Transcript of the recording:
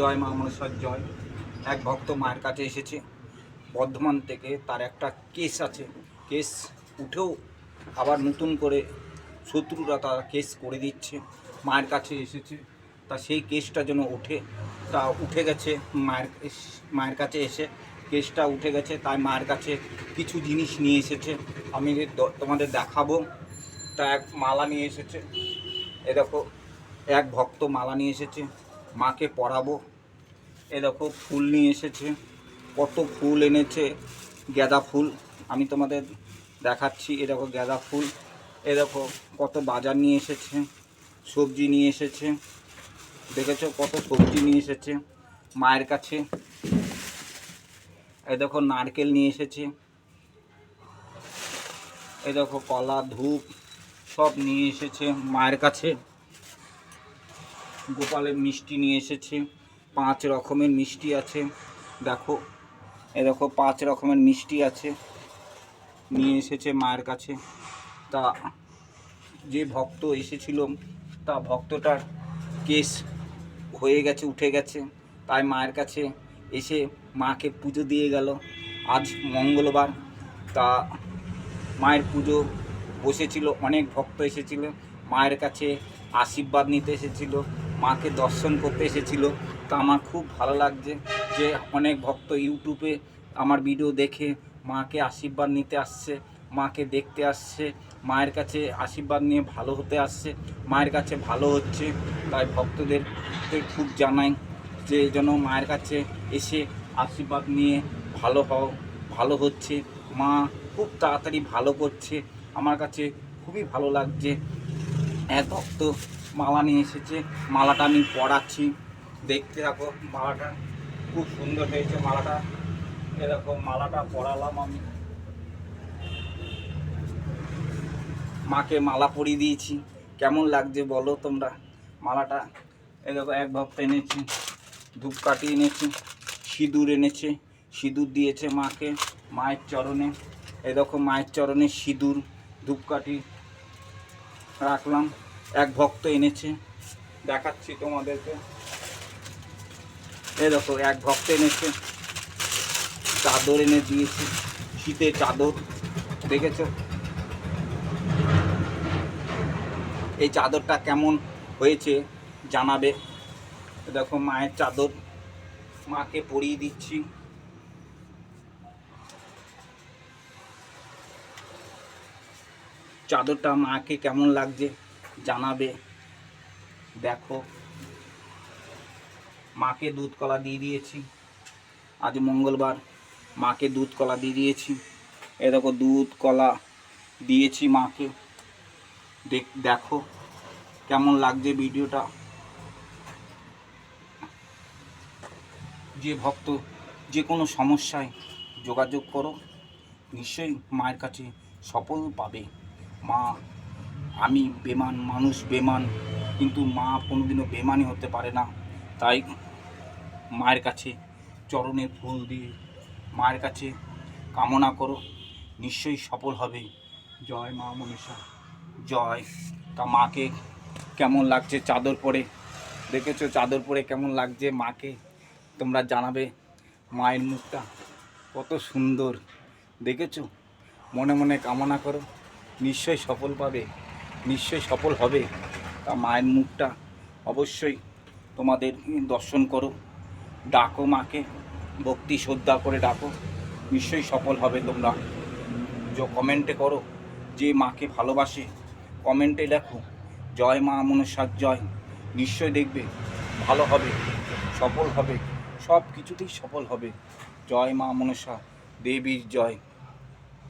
জয় মা মনসার জয়। এক ভক্ত মায়ের কাছে এসেছে। বর্ধমান থেকে তার একটা কেস আছে। কেস উঠেও আবার নতুন করে শত্রুরা তার কেস করে দিচ্ছে। মায়ের কাছে এসেছে। তা সেই কেসটা যেন ওঠে তা উঠে গেছে মায়ের মায়ের কাছে এসে। কেসটা উঠে গেছে, তাই মায়ের কাছে কিছু জিনিস নিয়ে এসেছে। আমি তোমাদের দেখাবো। তা এক মালা নিয়ে এসেছে। এ দেখো, এক ভক্ত মালা নিয়ে এসেছে। মাকে পরাবো এ দেখো, ফুল নিয়ে এসেছে। কত ফুল এনেছে। গাঁদা ফুল। আমি তোমাদের দেখাচ্ছি, এ দেখো, গাঁদা ফুল। এ দেখো, কত বাজার নিয়ে এসেছে। সবজি নিয়ে এসেছে। দেখেছ, কত সবজি নিয়ে এসেছে মায়ের কাছে। এ দেখো, নারকেল নিয়ে এসেছে। এ দেখো, কলা, ধূপ, সব নিয়ে এসেছে মায়ের কাছে। গোপালের মিষ্টি নিয়ে এসেছে। পাঁচ রকমের মিষ্টি আছে। দেখো, এ দেখো, পাঁচ রকমের মিষ্টি আছে। নিয়ে এসেছে মায়ের কাছে। তা যে ভক্ত এসেছিল, তা ভক্তটার কেস হয়ে গেছে, উঠে গেছে। তাই মায়ের কাছে এসে মাকে পুজো দিয়ে গেল। আজ মঙ্গলবার। তা মায়ের পুজো বসেছিল, অনেক ভক্ত এসেছিল। মায়ের কাছে আশীর্বাদ নিতে এসেছিল। মাকে দর্শন করতে এসেছিল। তা আমার খুব ভালো লাগছে যে অনেক ভক্ত ইউটিউবে আমার ভিডিও দেখে মাকে আশীর্বাদ নিতে আসছে, মাকে দেখতে আসছে, মায়ের কাছে আশীর্বাদ নিয়ে ভালো হতে আসছে, মায়ের কাছে ভালো হচ্ছে। তাই ভক্তদের খুব জানাই যে যেন মায়ের কাছে এসে আশীর্বাদ নিয়ে ভালো হও, ভালো হচ্ছে। মা খুব তাড়াতাড়ি ভালো করছে। আমার কাছে খুবই ভালো লাগছে। এক ভক্ত মালা নিয়ে এসেছে। মালাটা আমি পড়াচ্ছি দেখতে থাকো, মালাটা খুব সুন্দর হয়েছে মালাটা। এরকম মালাটা পরালাম আমি। মাকে মালা পরিয়ে দিয়েছি। কেমন লাগছে বলো তোমরা? মালাটা এরকম এক ভক্ত এনেছি ধূপকাঠি এনেছি, সিঁদুর এনেছে, সিঁদুর দিয়েছে মাকে মায়ের চরণে। এরকম মায়ের চরণে সিঁদুর, ধূপকাঠি রাখলাম। এক ভক্ত এনেছে। দেখাচ্ছি তোমাদেরকে। এ দেখো, এক ভক্ত এনেছে। চাদর এনে দিয়েছে। শীতের চাদর, দেখেছ? এই চাদরটা কেমন হয়েছে জানাবে। দেখো, মায়ের চাদর, মাকে পরিয়ে দিচ্ছি। চাদরটা মাকে কেমন লাগছে? জানাবে। দেখো, মাকে দুধ কলা দিয়ে দিয়েছি। আজ মঙ্গলবার মাকে দুধ কলা দিয়ে দিয়েছি। এ দেখো, দুধ কলা দিয়েছি মাকে। দেখ কেমন লাগছে ভিডিওটা। যে ভক্ত যে কোনো সমস্যায় যোগাযোগ করো, নিশ্চয়ই মায়ের কাছে সফল পাবে। মা আমি বেমান মানুষ, বেমান। কিন্তু মা কোনোদিনও বেমানই হতে পারে না। তাই মায়ের কাছে চরণে ফুল দিয়ে মায়ের কাছে কামনা করো। নিশ্চয়ই সফল হবে। জয় মা মনীষা। জয়। তা মাকে কেমন লাগছে চাদর পরে? দেখেছ চাদর পরে কেমন লাগছে মাকে? তোমরা জানাবে মায়ের মুখটা। কত সুন্দর। দেখেছ? মনে মনে কামনা করো। নিশ্চয়ই সফল পাবে। নিশ্চয়ই সফল হবে। তা মায়ের মুখটা অবশ্যই তোমাদের দর্শন করো। ডাকো মাকে, ভক্তি, শ্রদ্ধা করে ডাকো। নিশ্চয়ই সফল হবে তোমরা। যে কমেন্টে করো যে মাকে ভালোবাসে, কমেন্টে লেখো, জয় মা মনসার জয়। নিশ্চয় দেখবে, ভালো হবে, সফল হবে সব কিছুতেই সফল হবে। জয় মা মনসা, দেবীর জয়।